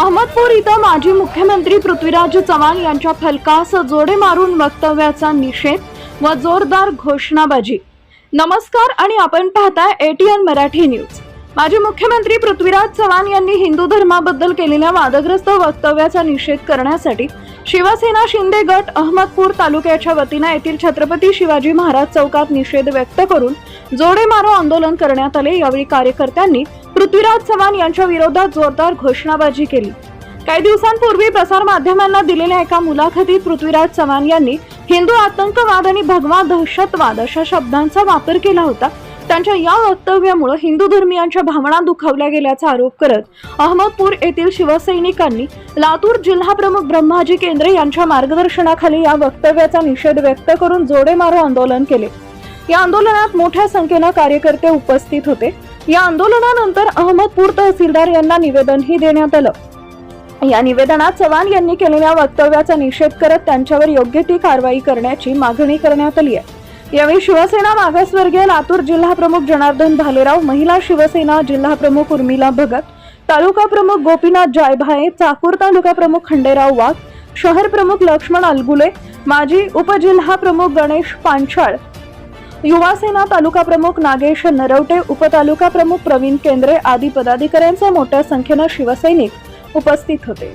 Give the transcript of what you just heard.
अहमदपूर इथं माजी मुख्यमंत्री पृथ्वीराज चव्हाण यांच्या फलकास जोडे मारून वक्तव्याचा निषेध व जोरदार घोषणाबाजी. नमस्कार आणि आपण पाहताय एटीएन मराठी न्यूज. माजी मुख्यमंत्री पृथ्वीराज चव्हाण यांनी हिंदू धर्माबद्दल केलेल्या वादग्रस्त वक्तव्याचा निषेध करण्यासाठी शिवसेना शिंदे गट अहमदपूर तालुक्याच्या वतीनं येथील छत्रपती शिवाजी महाराज चौकात निषेध व्यक्त करून जोडे मारो आंदोलन करण्यात आले. यावेळी कार्यकर्त्यांनी पृथ्वीराज चव्हाण यांच्या विरोधात जोरदार घोषणाबाजी केली. काही दिवसांपूर्वी प्रसार माध्यमांना दिलेल्या एका मुलाखतीत पृथ्वीराज चव्हाण यांनी हिंदू आतंकवाद आणि भगवा दहशतवाद अशा शब्दांचा वापर केला होता. त्यांच्या या वक्तव्यामुळे हिंदू धर्मियांच्या भावना दुखावल्या गेल्याचा आरोप करत अहमदपूर येथील शिवसैनिकांनी लातूर जिल्हा प्रमुख ब्रह्माजी केंद्रे यांच्या मार्गदर्शनाखाली या वक्तव्याचा निषेध व्यक्त करून जोडे मारो आंदोलन केले. या आंदोलनात मोठ्या संख्येनं कार्यकर्ते उपस्थित होते. या आंदोलनानंतर अहमदपूर तहसीलदार यांना निवेदनही देण्यात आलं. या निवेदनात चव्हाण यांनी केलेल्या वक्तव्याचा निषेध करत त्यांच्यावर योग्य ती कारवाई करण्याची मागणी करण्यात आली आहे. यावेळी शिवसेना मागासवर्गीय लातूर जिल्हा प्रमुख जनार्दन भालेराव महिला शिवसेना जिल्हा प्रमुख उर्मिला भगत तालुका प्रमुख गोपीनाथ जायभाये चाकूर तालुका प्रमुख खंडेराव वाघ शहर प्रमुख लक्ष्मण अलगुले माजी उपजिल्हा प्रमुख गणेश पांचाळ युवासेना तालुका प्रमुख नागेश नरवटे उपतालुका प्रमुख प्रवीण केंद्रे आदी पदाधिकाऱ्यांच्या मोठ्या संख्येनं शिवसैनिक उपस्थित होते.